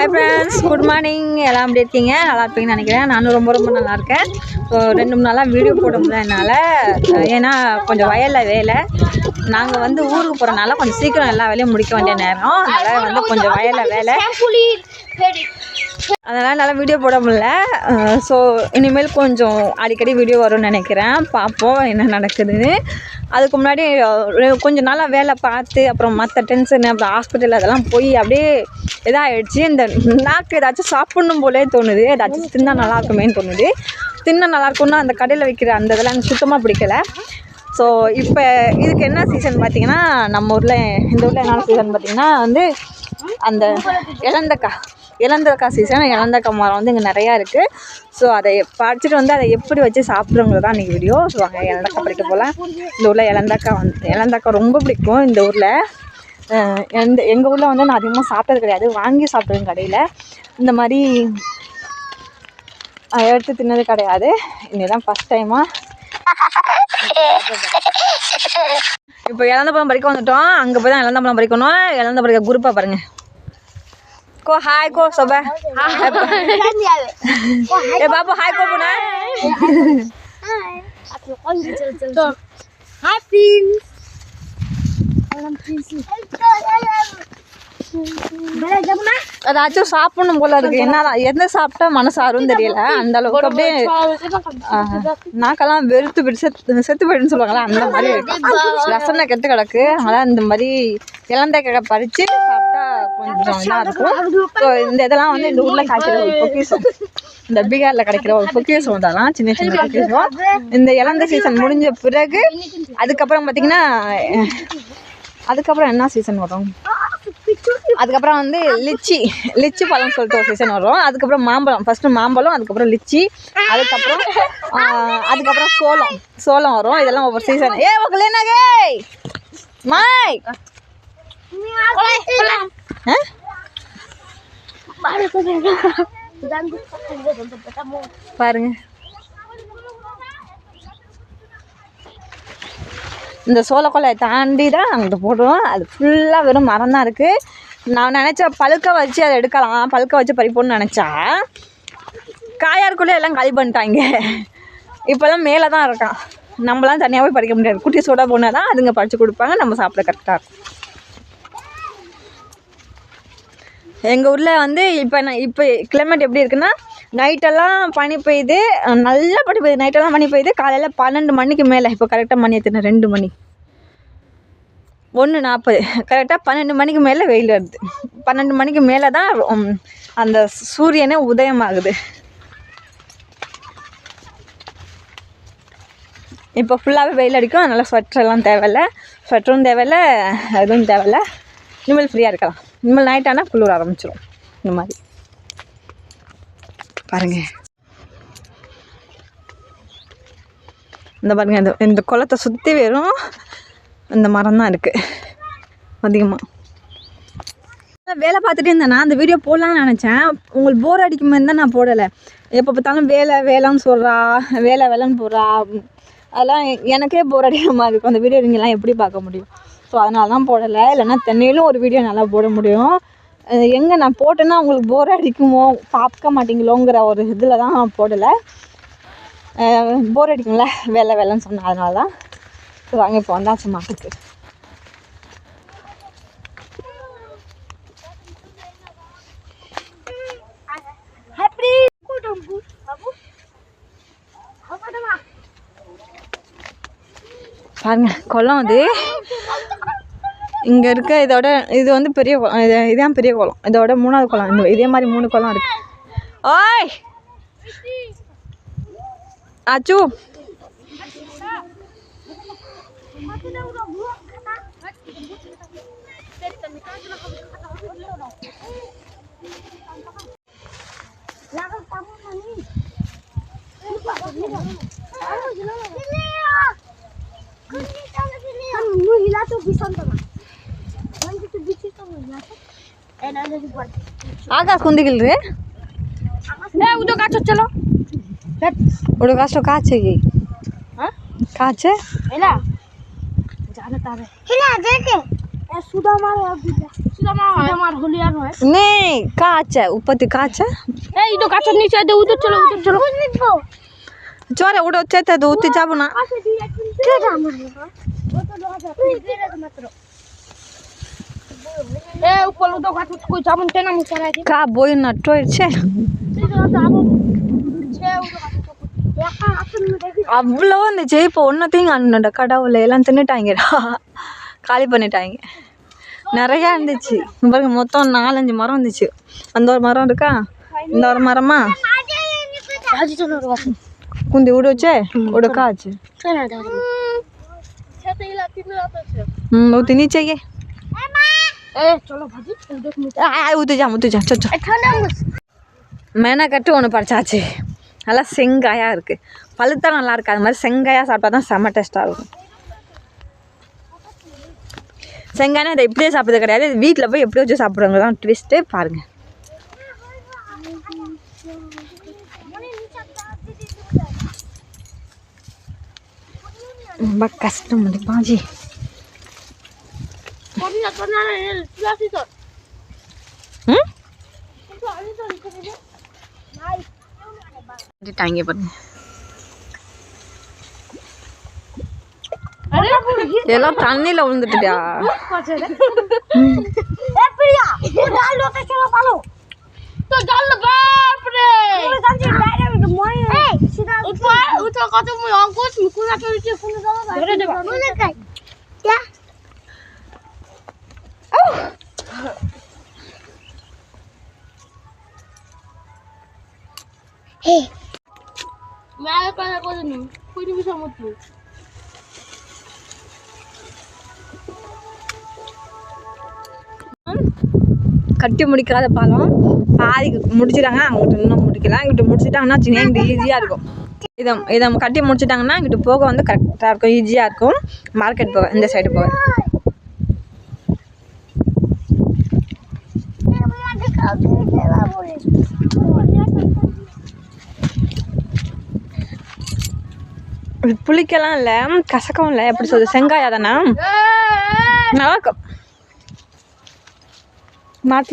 Hi friends good morning எல்லாம் எப்படி இருக்கீங்க? நல்லா இருப்பீங்கன்னு நினைக்கிறேன். நானும் ரொம்ப ரொம்ப நல்லா இருக்கேன். ஸோ ரெண்டு மூணு நாளாக வீடியோ போட முடியல என்னால் ஏன்னா கொஞ்சம் வயலில் வேலை. நாங்கள் வந்து ஊருக்கு போகிறனால கொஞ்சம் சீக்கிரம் எல்லா வேலையும் முடிக்க வேண்டிய நேரம். அதனால் வந்து கொஞ்சம் வயலில் வேலை. அதனால் என்னால் வீடியோ போட முடியல. ஸோ இனிமேல் கொஞ்சம் அடிக்கடி வீடியோ வரும்னு நினைக்கிறேன். பார்ப்போம் என்ன நடக்குதுன்னு. அதுக்கு முன்னாடி கொஞ்சம் நாளாக வேலை பார்த்து அப்புறம் மற்ற டென்ஷன் அப்புறம் ஹாஸ்பிட்டல் அதெல்லாம் போய் அப்படியே இதாகிடுச்சு இந்த நாக்கு ஏதாச்சும் சாப்பிடணும் போலே தோணுது. ஏதாச்சும் தின்னா நல்லா இருக்குமேன்னு தோணுது. தின்னா நல்லா இருக்கும்னா அந்த கடையில் வைக்கிற அந்த இதெல்லாம் எனக்கு சுத்தமாக பிடிக்கல. ஸோ இப்போ இதுக்கு என்ன சீசன் பார்த்தீங்கன்னா நம்ம ஊரில் இந்த ஊரில் என்ன சீசன் பார்த்திங்கன்னா வந்து அந்த இளந்தக்காய் இளந்தக்காய் சீசன் இளந்தக்காய் மரம் வந்து இங்கே நிறையா இருக்குது ஸோ அதை பறிச்சுட்டு வந்து அதை எப்படி வச்சு சாப்பிட்றவங்க தான் இன்றைக்கி வீடியோ ஸோ அங்கே இளந்தக்காய் பறிக்க போகலாம் இந்த ஊரில் இளந்தக்காய் வந்து இளந்தக்காய் ரொம்ப பிடிக்கும் இந்த ஊரில். எந்த எங்கள் ஊரில் வந்து நான் அதிகமாக சாப்பிட்டது கிடையாது. வாங்கி சாப்பிடுவேன் கடையில். இந்த மாதிரி அதை எடுத்து தின்னது கிடையாது. இன்னும் ஃபஸ்ட் டைமாக இப்போ இழந்த பழம் பறிக்க வந்துட்டோம். அங்கே போய் தான் இழந்த பழம் பறிக்கணும். இழந்த பறிக்க குரூப்பாக பாருங்க கோ ஹாய் கோ சொப ஏ பாபு ஹாய் கோ புனா ஏதாச்சும் சாப்பிடணும் போல இருக்கு என்ன எந்த சாப்பிட்டா மனசு ஆறும் தெரியல அந்த அளவுக்கு அப்படியே நாக்கெல்லாம் வெறுத்து போயிட்டு செத்து செத்து போயிடுன்னு சொல்லுவாங்களா அந்த மாதிரி இருக்கு ரசனை கெட்டு கிடக்கு அதனால் இந்த மாதிரி இளந்தைக்காய் பறித்து சாப்பிட்டா கொஞ்சம் இதாக இருக்கும். ஸோ இந்த இதெல்லாம் வந்து இந்த ஊரில் காய்க்கிற ஒரு இந்த பீகாரில் கிடைக்கிற ஒரு பொக்கிஷம் இதெல்லாம் சின்ன சின்ன பொக்கிஷம் இந்த இளந்த சீசன் முடிஞ்ச பிறகு அதுக்கப்புறம் பார்த்தீங்கன்னா அதுக்கப்புறம் என்ன சீசன் வரும்? அதுக்கப்புறம் வந்து லிச்சி லிச்சி பழம் சொல்லிட்டு ஒரு சீசன் வரும். அதுக்கப்புறம் மாம்பழம் ஃபஸ்ட்டு மாம்பழம் அதுக்கப்புறம் லிச்சி அதுக்கப்புறம் அதுக்கப்புறம் சோளம் சோளம் வரும். இதெல்லாம் ஒவ்வொரு சீசன் ஏ உங்களை மாய்? பாருங்க. இந்த சோளக்கொல்லையை தாண்டி தான் அங்கே போடுவோம் அது ஃபுல்லாக வெறும் மரம் தான் இருக்குது நான் நினச்சா பழுக்க வச்சு அதை எடுக்கலாம். பழுக்க வச்சு பறிப்போம்னு நினச்சா. காயாருக்குள்ளே எல்லாம் காலி பண்ணிட்டாங்க. இப்போல்லாம் மேலே தான் இருக்கான். நம்மளாம் தனியாக போய் பறிக்க முடியாது. குட்டி சோடா போனால் தான் அதுங்க பறித்து கொடுப்பாங்க. நம்ம சாப்பிட கரெக்டாக இருக்கும். எங்கள் ஊரில் வந்து இப்போ நான் இப்போ கிளைமேட் எப்படி இருக்குன்னா நைட்டெல்லாம் பனி பெய்யுது நல்லா பனி பெய்யுது நைட்டெல்லாம் பனி பெய்யுது காலையில் பன்னெண்டு மணிக்கு மேலே இப்போ கரெக்டாக மணி எத்தனை? ரெண்டு மணி. ஒன்று நாற்பது கரெக்டாக பன்னெண்டு மணிக்கு மேலே வெயில் வருது. பன்னெண்டு மணிக்கு மேலே தான் அந்த சூரியனே உதயமாகுது. இப்போ ஃபுல்லாகவே வெயில் அடிக்கும் அதனால் ஸ்வெட்டரெல்லாம் தேவையில்ல. ஸ்வெட்டரும் தேவையில்ல எதுவும் தேவையில்ல. இனிமேல் ஃப்ரீயாக இருக்கலாம். இனிமேல் நைட் ஆனால் குளிர் ஆரம்பிச்சிடும் இந்த மாதிரி. பாருங்க. இந்த பாருங்க இந்த இந்த குளத்தை சுற்றி வெறும் இந்த மரம் தான் இருக்குது அதிகமாக வேலை பார்த்துட்டே இருந்தேன். நான் அந்த வீடியோ போடலான்னு நினச்சேன். உங்களுக்கு போர் அடிக்கும் மாதிரி தான் நான் போடலை. எப்போ பார்த்தாலும் வேலை வேலைன்னு சொல்கிறா வேலை வேலைன்னு போடுறா. அதெல்லாம் எனக்கே போர் அடிக்கிற மாதிரி இருக்கும். அந்த வீடியோ நீங்கள்லாம் எப்படி பார்க்க முடியும்? ஸோ அதனால தான் போடலை. இல்லைன்னா தென்னையிலும் ஒரு வீடியோ நல்லா போட முடியும். எங்கே நான் போட்டேன்னா உங்களுக்கு போர் அடிக்குமோ? பார்க்க மாட்டீங்களோங்கிற ஒரு இதில் தான் போடலை. போர் அடிக்கும்ல? வேலை வேலைன்னு சொன்னேன். அதனால தான் ஸோ வாங்க இப்போ வந்தாச்சு மாட்டுக்கு பாருங்க குளம் அது. இங்கே இருக்க இதோட இது வந்து பெரிய குளம் இது இதுதான் பெரிய குளம் இதோட மூணாவது குளம் இதே மாதிரி மூணு குளம் இருக்குது ஓய்! அச்சு! Kan nu hilatul bisan teman. चले। ಕುಂದಿಗಿಲ್ರಿ ಏ उड़ो चेते Eu colo cu cuțam în tena musarate. Ca boi în atoi ce? அவ்வளோ அந்த ஜெயிப்போ ஒன்றத்தையும் அண்ணோட கடவுளை எல்லாம் தின்னுட்டாங்கடா காலி பண்ணிட்டாங்க நிறையா இருந்துச்சு பாருங்க மொத்தம் நாலஞ்சு மரம் இருந்துச்சு அந்த ஒரு மரம் இருக்கா இந்த ஒரு மரமா குந்தி விடுச்சே விடுக்காச்சு నువ్వు తినిచ్చేయే உது ஜா உது மெனக்கட்டு ஒன்று பறிச்சாச்சு. நல்லா செங்காயாக இருக்குது பழுத்தா நல்லா இருக்குது அது மாதிரி செங்காயாக சாப்பிட்டா தான் செம்ம டேஸ்ட்டாக இருக்கும். செங்காயை அதை இப்படியே சாப்பிட்றது கிடையாது. வீட்டில் போய் எப்படி வச்சு சாப்பிட்றவங்க தான் ட்விஸ்ட்டு பாருங்கள் ரொம்ப கஷ்டம் Baji. Ponía con nada en el plástico. ¿Eh? ¿Qué tal? ¿Qué tal? Ela tani la unda dia. Eh, মেলা কথা করিনি পৃথিবী সমুদ্র கட்டி முடிக்காத பாலம். பாதி முடிச்சிட்டாங்க அங்கிட்ட இன்னும் முடிக்கலாம் இங்கிட்ட முடிச்சிட்டாங்கன்னா சின்ன எங்களுக்கு ஈஸியாக இருக்கும். இதை இதை கட்டி முடிச்சிட்டாங்கன்னா இங்கிட்ட போக வந்து கரெக்டாக இருக்கும். ஈஸியாக இருக்கும். மார்க்கெட் போக இந்த சைடு போக. புளிக்கெல்லாம் இல்லை கசக்கவும் இல்லை. எப்படி சொல்லுது செங்காயா தானே? நல்லா இருக்கும்.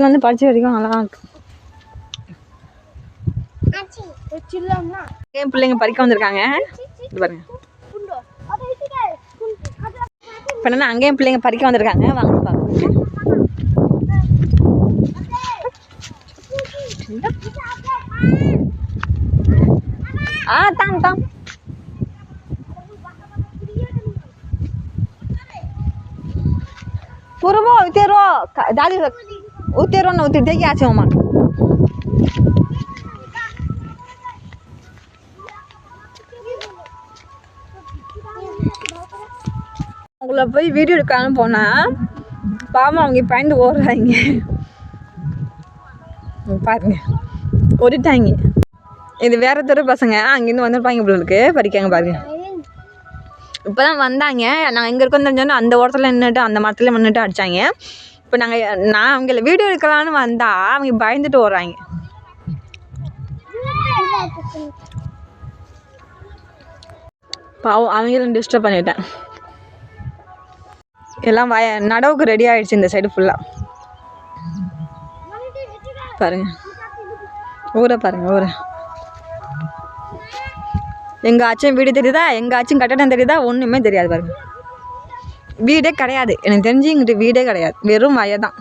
வந்து பறிச்சு வரைக்கும் நல்லா இருக்கும். என் பிள்ளைங்க பறிக்க வந்திருக்காங்க? பாருங்க. என்ன அங்கேயும் பிள்ளைங்க பறிக்க வந்திருக்காங்க. வாங்க பார்க்க ஆ தான் தான் પૂર્વો ઉતેરો દાદી ઉતેરો ને ઉતરી થઈ ગયા છે અમાર உங்களை போய் வீடியோ எடுக்கலாம்னு போனால் பாவம் அவங்க பயந்து ஓடுறாங்க இங்க பாருங்க ஓடிட்டாங்க இது வேற தெரு பசங்க அங்கேருந்து வந்திருப்பாங்க உங்களுக்கு படிக்காங்க பாருங்க இப்போ தான் வந்தாங்க. நாங்கள் இங்கே இருக்கோம் தெரிஞ்சோன்னா அந்த ஓரத்தில் நின்றுட்டு அந்த மரத்துல நின்றுட்டு அடித்தாங்க இப்போ நாங்கள் நான் அவங்கள வீடியோ எடுக்கலான்னு வந்தால் அவங்க பயந்துட்டு ஓடுறாங்க. பாவம் அவங்களும் டிஸ்டர்ப் பண்ணிட்டேன். எல்லாம் வய நடவுக்கு ரெடி ஆயிடுச்சு இந்த சைடு ஃபுல்லாக பாருங்க. ஊரை பாருங்க ஊரை. எங்காச்சும் வீடு தெரியுதா? எங்காச்சும் கட்டடம் தெரியுதா? ஒன்றுமே தெரியாது பாருங்க. வீடே கிடையாது. எனக்கு தெரிஞ்சு இங்கிட்டு வீடே கிடையாது. வெறும் வய தான்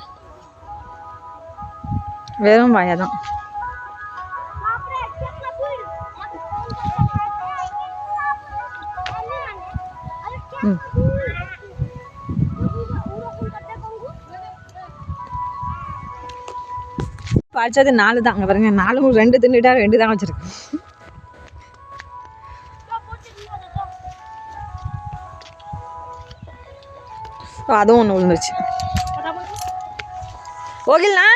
வெறும் வய தான் படித்தது நாலு தான் அங்கே பாருங்க. நாலு ரெண்டு தின்னுட்டா ரெண்டு தான் வச்சுருக்கேன் কাদন উঠছে ওগিল না?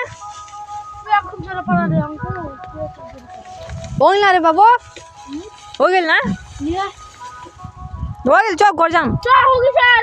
ওগিল না রে বাবু? ওগিল না? ওগিল চপ ঘর যাম। চপ ওগিল স্যার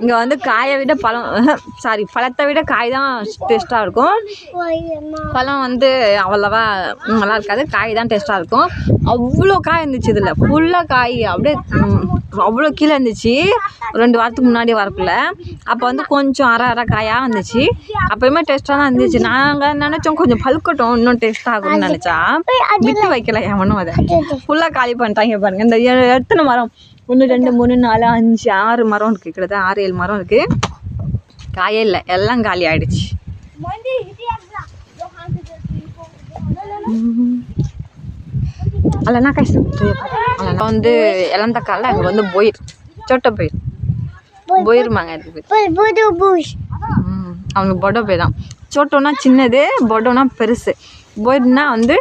இங்கே வந்து காயை விட பழம் சாரி பழத்தை விட காய் தான் டேஸ்ட்டாக இருக்கும். பழம் வந்து அவ்வளோவா நல்லா இருக்காது. காய் தான் டேஸ்ட்டாக இருக்கும். அவ்வளோ காய் இருந்துச்சு இதில். ஃபுல்லாக காய் அப்படியே அவ்வளோ கீழே இருந்துச்சு. ரெண்டு வாரத்துக்கு முன்னாடி வரக்குள்ள. அப்போ வந்து கொஞ்சம் அரை அரை காயாக இருந்துச்சு. அப்போயுமே டேஸ்ட்டாக தான் இருந்துச்சு. நாங்கள் நினச்சோம் கொஞ்சம் பழுக்கட்டும் இன்னும் டேஸ்ட் ஆகும்னு நினச்சா. விட்டு வைக்கல எவனும் அதை. ஃபுல்லாக காலி பண்ணிட்டாங்க பாருங்க. இந்த எத்தனை மரம்? ஒன்று ரெண்டு மூணு நாலு அஞ்சு ஆறு மரம் இருக்குது கிட்டத்தட்ட ஆறு ஏழு மரம் இருக்குது காயே இல்லை. எல்லாம் காலி ஆயிடுச்சு. அல்லனா கஷ்டம் அல்லனா வந்து இளந்தக்கால அங்கே வந்து போயிர். சொட்ட போயிர். போயிருமாங்க அவங்க பொடோ போய் தான். சோட்டோனா சின்னது பொடோனா பெருசு. போயிர்னா வந்து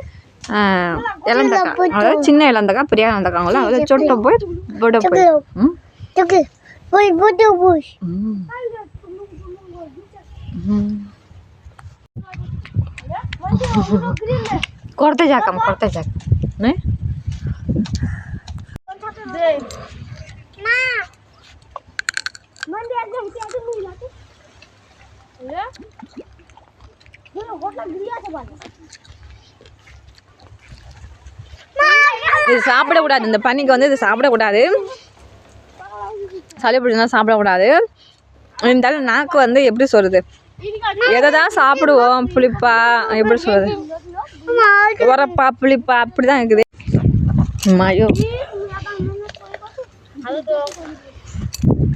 இளந்தக்கா அதாவது சின்ன இளந்தக்கா பெரிய இளந்தக்காங்களா அதாவது சொட்ட போய் பொட போய் போய் போட்டு போய் করতে যাক আমি করতে যাক হোটেল গিয়ে আছে இது சாப்பிடக்கூடாது இந்த பனிக்கு வந்து இது சாப்பிடக்கூடாது சளி பிடிச்சா சாப்பிடக்கூடாது இருந்தாலும் நாக்கு வந்து எப்படி சொல்கிறது எதை தான் சாப்பிடுவோம் புளிப்பா எப்படி சொல்கிறது உரப்பா புளிப்பா அப்படி தான் இருக்குது மாயோ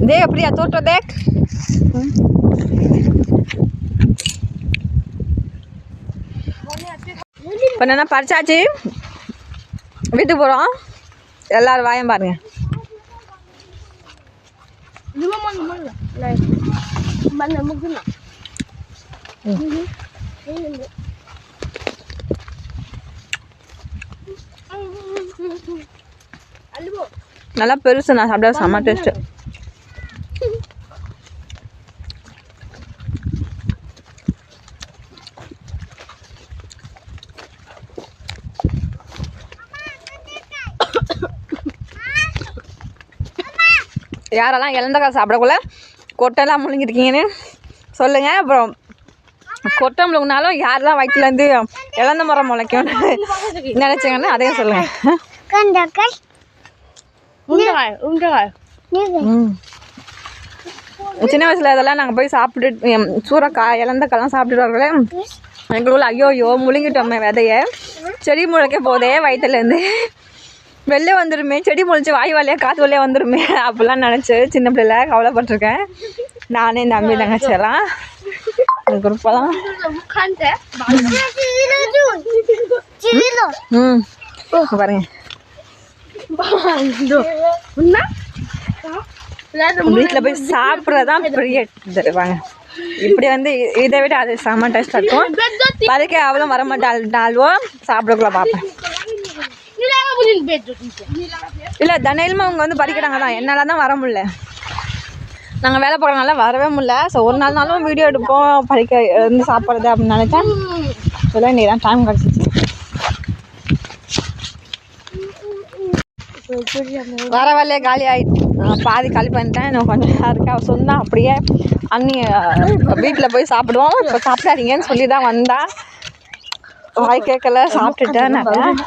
देख प्रिया तो तो देख இப்போ என்ன பறிச்சாச்சு வீட்டுக்கு போகிறோம் எல்லாரும் வாயம் பாருங்க. நல்லா பெருசு நான் சாப்பிட செம்ம டேஸ்ட்டு யாரெல்லாம் இழந்தக்காய் சாப்பிடக்குள்ள கொட்டைலாம் முழுங்கிருக்கீங்கன்னு சொல்லுங்கள் அப்புறம் கொட்டை முழுங்கினாலும் யாரெல்லாம் வயிற்றுலேருந்து இழந்த மரம் முளைக்கும்னு நினச்சிங்கன்னு அதையும் சொல்லுங்கள் சின்ன வயசில் இதெல்லாம் நாங்கள் போய் சாப்பிட்டு சூறைக்காய் இலந்தக்காய்லாம் சாப்பிட்டுட்டு வரக்குள்ள எங்களுக்குள்ள ஐயோ ஐயோ முழுங்கிட்டோமே விதைய. செடி முளைக்க போதே வயிற்றுலேருந்து வெளில வந்துருமே செடி முளைச்சி வாய் வழியாக காற்று வழியாக வந்துருமே. அப்படிலாம் நினச்சி சின்ன பிள்ளைல கவலைப்பட்டிருக்கேன். நானே இந்த அம்பி தங்கச்சி எல்லாம். குரூப்பெல்லாம் ம். பாருங்க. வீட்டில் போய் சாப்பிட்றதான் பெரிய இது. இப்படி வந்து இதை விட அது செம்ம டேஸ்ட் இருக்கும். அதுக்கே அவ்வளோ வர மாட்டாள்வோ சாப்பிடக்குள்ள பார்ப்பேன். இல்லை தனையிலுமே அவங்க வந்து பறிக்கிறாங்க தான் என்னால் தான் வர முடியல. நாங்கள் வேலை பார்க்கறனால வரவே முடியல. ஸோ ஒரு நாள் நாளும் வீடியோ எடுப்போம். படிக்க இருந்து சாப்பிட்றது அப்படின்னு நினச்சேன். சொல்ல நீ தான் டைம் கிடச்சிச்சு. வர வரலையே காலி ஆகிட்டு பாதி காலி பண்ணிட்டேன். இன்னும் கொஞ்சம் நேரம் இருக்கு அவள் சொன்னா அப்படியே அண்ணி வீட்டில் போய் சாப்பிடுவோம். இப்போ சாப்பிடாதீங்கன்னு சொல்லி தான் வந்தா. வாய் கேட்கல சாப்பிட்டுட்டேன் நான்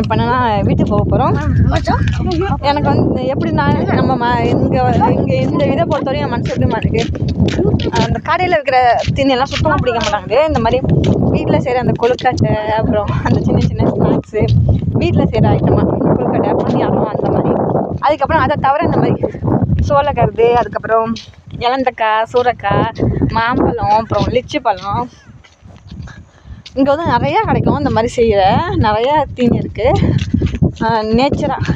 இப்போ என்னன்னா வீட்டுக்கு போக போகிறோம் எனக்கு வந்து எப்படின்னா நம்ம ம இங்கே இங்கே இந்த இதை பொறுத்தவரையும் என் மனசு எப்படிமா இருக்குது அந்த கடையில் இருக்கிற தீனியெல்லாம் சுத்தமாக பிடிக்க மாட்டாங்க. இந்த மாதிரி வீட்டில் செய்கிற அந்த கொழுக்கட்டை அப்புறம் அந்த சின்ன சின்ன ஸ்நாக்ஸு வீட்டில் செய்கிற ஐட்டமாக கொழுக்கட்டை பணியாரம் அந்த மாதிரி. அதுக்கப்புறம் அதை தவிர இந்த மாதிரி சோளக்கருது அதுக்கப்புறம் இலந்தக்காய் சூரக்காய் மாம்பழம் அப்புறம் லிச்சி பழம் இங்கே வந்து நிறையா கிடைக்கும் இந்த மாதிரி செய்கிற நிறையா தீனி இருக்குது நேச்சராக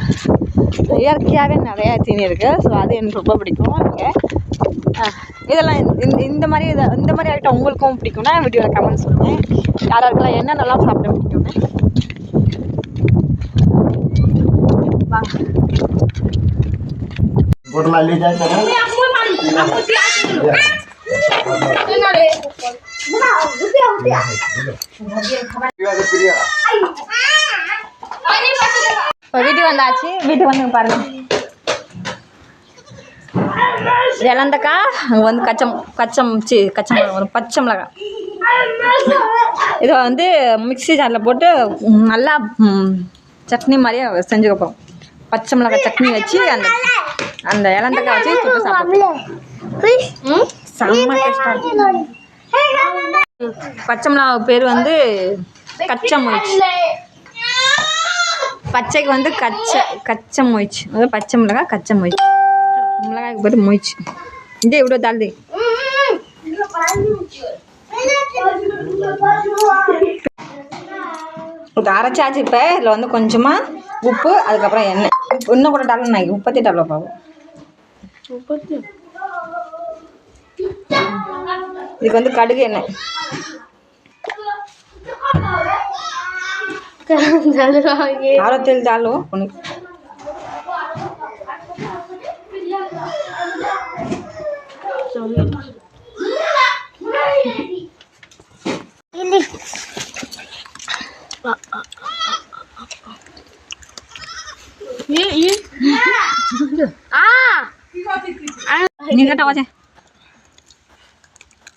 இயற்கையாகவே நிறையா தீனி இருக்குது ஸோ அது எனக்கு ரொம்ப பிடிக்கும் இங்கே இதெல்லாம் இந்த இந்த மாதிரி இதை இந்த மாதிரி ஐட்டம் உங்களுக்கும் பிடிக்கும்னா வீடியோவில் கமெண்ட் சொல்லுவேன் யார் யாருக்கெல்லாம் என்னென்னலாம் சாப்பிட பிடிக்கும் வாங்க வீட்டு வந்தாச்சு. வீட்டுக்கு வந்து பாருங்க. இழந்தக்கா அங்கே வந்து கச்சம் கச்சம் சி கச்சம் பச்சை மிளகா. இதை வந்து மிக்சி ஜாரில் போட்டு நல்லா சட்னி மாதிரியே செஞ்சு போகிறோம் பச்சை மிளகாய் சட்னி வச்சு அந்த அந்த இலந்தக்காய் வச்சு சுட்டு சாப்பிடுவோம் செம்ம டேஸ்டாக இருக்கும் பச்சை மிளகா பேர் வந்து கச்சை மொய்ச்சி பச்சைக்கு வந்து கச்சை கச்சை மொய்ச்சி அதாவது பச்சை மிளகா கச்சை மொய்ச்சி மிளகாய்க்கு பேர் மொய்ச்சி இதே இவ்வளோ தாழ்ந்து இது அரைச்சாச்சு இப்போ. இதில் வந்து கொஞ்சமாக உப்பு அதுக்கப்புறம் எண்ணெய். இன்னும் கூட டாலும் நான் உப்பத்தி டாலும் பாவம் இதுக்கு வந்து கடுகு எண்ணெய். ஆரோ தெல் தாலோ உனக்கு நீங்க கட்ட வாச்சேன்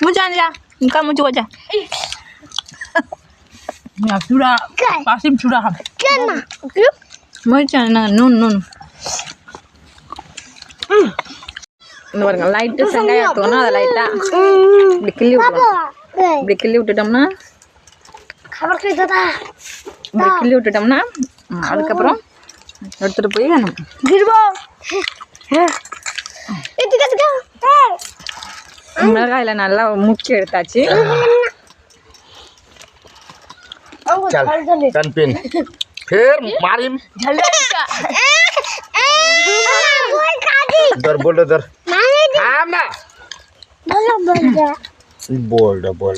Mujanlah. Engkau mujuk aja. Ya sudah. Pasim sudah. Kenapa? Mujan nah nun nun. இந்த பாருங்க லைட்டு செங்காயம் எடுத்துக்கணும் அதை லைட்டாக இப்படி கிள்ளி விட்டுக்கணும் இப்படி கிள்ளி விட்டுட்டோம்னா? இப்படி கிள்ளி விட்டுட்டோம்னா? அதுக்கப்புறம் எடுத்துகிட்டு போய் நம்ம மிளகாயில் நல்லா முக்கி எடுத்தாச்சு चल चल पिन फिर मारिम दर बोल दर आम ना बोल दो बोल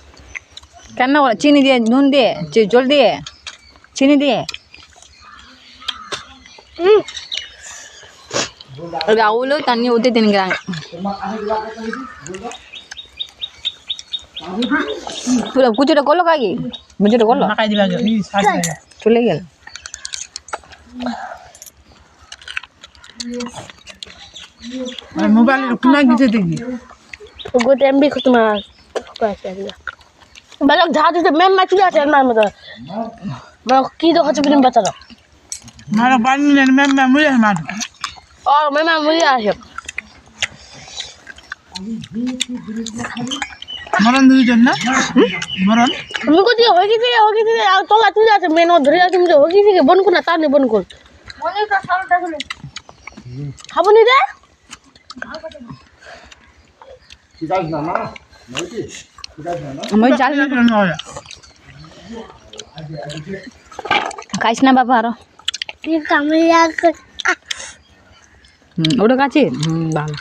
करना बोला चीनी दिए नून दिए जोल दिए चीनी दिए राहुल தண்ணி ஊற்றி தின்கிறாங்க குச்சிட்ட கொல்ல காகி முச்சிட்ட கொல்ல சொல்லுங்கள் मोबाइल रुकना किसे देगी वो टाइम भी खत्म हो गया বালক ঝা দিতে মেম মাছি আছে আমার মতো। বালক কি তো হচ্ছে বিনিম বাঁচালো মানে বানি নেন মেম মেম মুড়ে মান ও মেম মেম মুড়ে আছে মরণ দিদি জন্য মরণ? তুমি কোথায় হয়ে গেছে হয়ে গেছে আর তোলা তুই আছে মেন ধরে আছে তুমি হয়ে গেছে বনকু না তা নেই বনকু খাব নি রে ঠিক আছে না না আমি জানি না খাইস না বাবা আরো তুই কামিয়া ம், உடுக்காச்சி ம் பால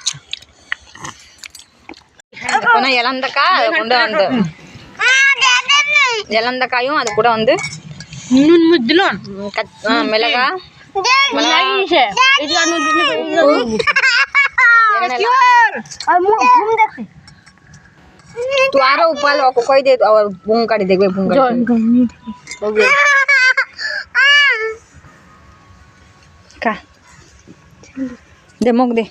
இப்போ இலந்தக்காய் அதை கொண்டு வந்து இலந்தக்காயும் அது கூட வந்து নুন মুখ দিলন ம், கத்- ஆ, மிளகா તું ઉપાલો આખો કહી દે હવે ભૂંગ કાઢી દે ભાઈ ભૂંગ કાઢી કા દે મોક દે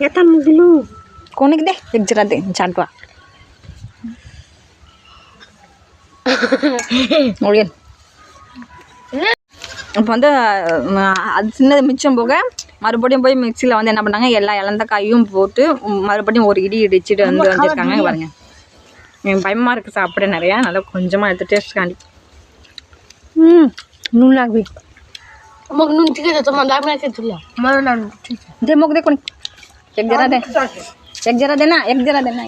એતા મુગલું કોને દે એક જરા દે ચાટવા ஒழியல் வந்து அது சின்னது மிச்சம் போக மறுபடியும் போய் மிக்சியில் வந்து என்ன பண்ணாங்க எல்லா இலந்தக்காயும் போட்டு மறுபடியும் ஒரு இடி இடிச்சிட்டு வந்து வந்திருக்காங்க. பாருங்க. என் பயமாக இருக்குது சாப்பிட நிறையா. நல்லா கொஞ்சமாக எடுத்து டேஸ்ட் காண்டி. ம் நூலாகி মোক নুন ঠিক আছে তোমার দাম রাখে দিল আমার না ঠিক দে মোক দেখুন এক জরা দে এক জরা দে না এক জরা দে না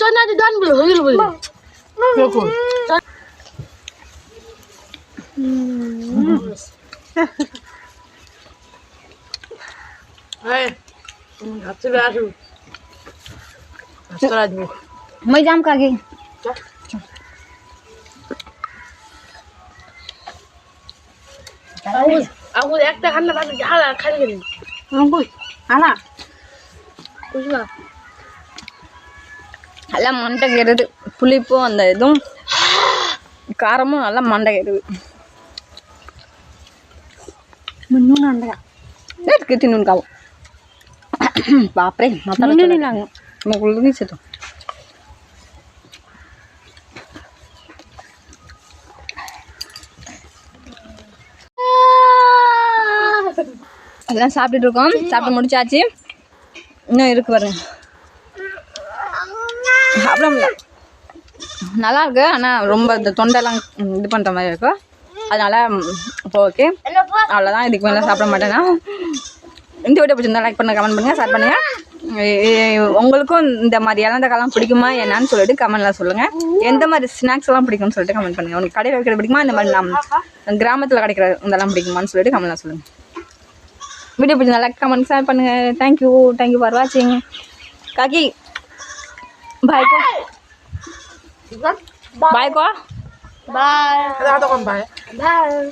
চল না দান বলে হয়ে গেল বলে দেখুন হ্যাঁ হাতে আসু হাতে আসবো मैं जाम का गई আগুন আগুন একটা খান্না ভাত ঝাল আর খাই গেলি ஆனா বুঝলা நல்லா மண்டை மண்டைக்கிறது. புளிப்பும் அந்த இதுவும் காரமும் நல்லா மண்டை இன்னும் நண்டையா இருக்கு தின்னு காவும்? பாப்பரே மத்தாங்க நமக்கு உள்ளதும் அதெல்லாம் சாப்பிட்டுட்டு இருக்கோம். சாப்பிட்டு முடிச்சாச்சு. இன்னும் இருக்கு பாருங்க. சாப்பிட நல்லா இருக்கு ஆனால் ரொம்ப இந்த தொண்டெல்லாம் இது பண்ணுற மாதிரி இருக்கும் அதனால இப்போ ஓகே அவ்வளோதான் இதுக்கு மேலே சாப்பிட மாட்டேன்னா இந்த வீடியோ பிடிச்சிருந்தா லைக் பண்ணுங்க கமெண்ட் பண்ணுங்கள் ஷேர் பண்ணுங்கள் உங்களுக்கும் இந்த மாதிரி இழந்த காலம் பிடிக்குமா என்னன்னு சொல்லிட்டு கமெண்ட்லாம் சொல்லுங்கள் எந்த மாதிரி ஸ்நாக்ஸ் எல்லாம் பிடிக்கும்னு சொல்லிட்டு கமெண்ட் பண்ணுங்கள் உங்களுக்கு கடையில் வைக்கிறது பிடிக்குமா? இந்த மாதிரி நம் கிராமத்தில் கிடைக்கிற இதெல்லாம் பிடிக்குமான்னு சொல்லிட்டு கமெண்ட்லாம் சொல்லுங்கள் வீடியோ பிடிச்சிருந்தா லைக் கமெண்ட் ஷேர் பண்ணுங்கள் thank you thank you for வாட்சிங் காக்கி भाई को भाई को बाय हेलो तो कौन भाई बाय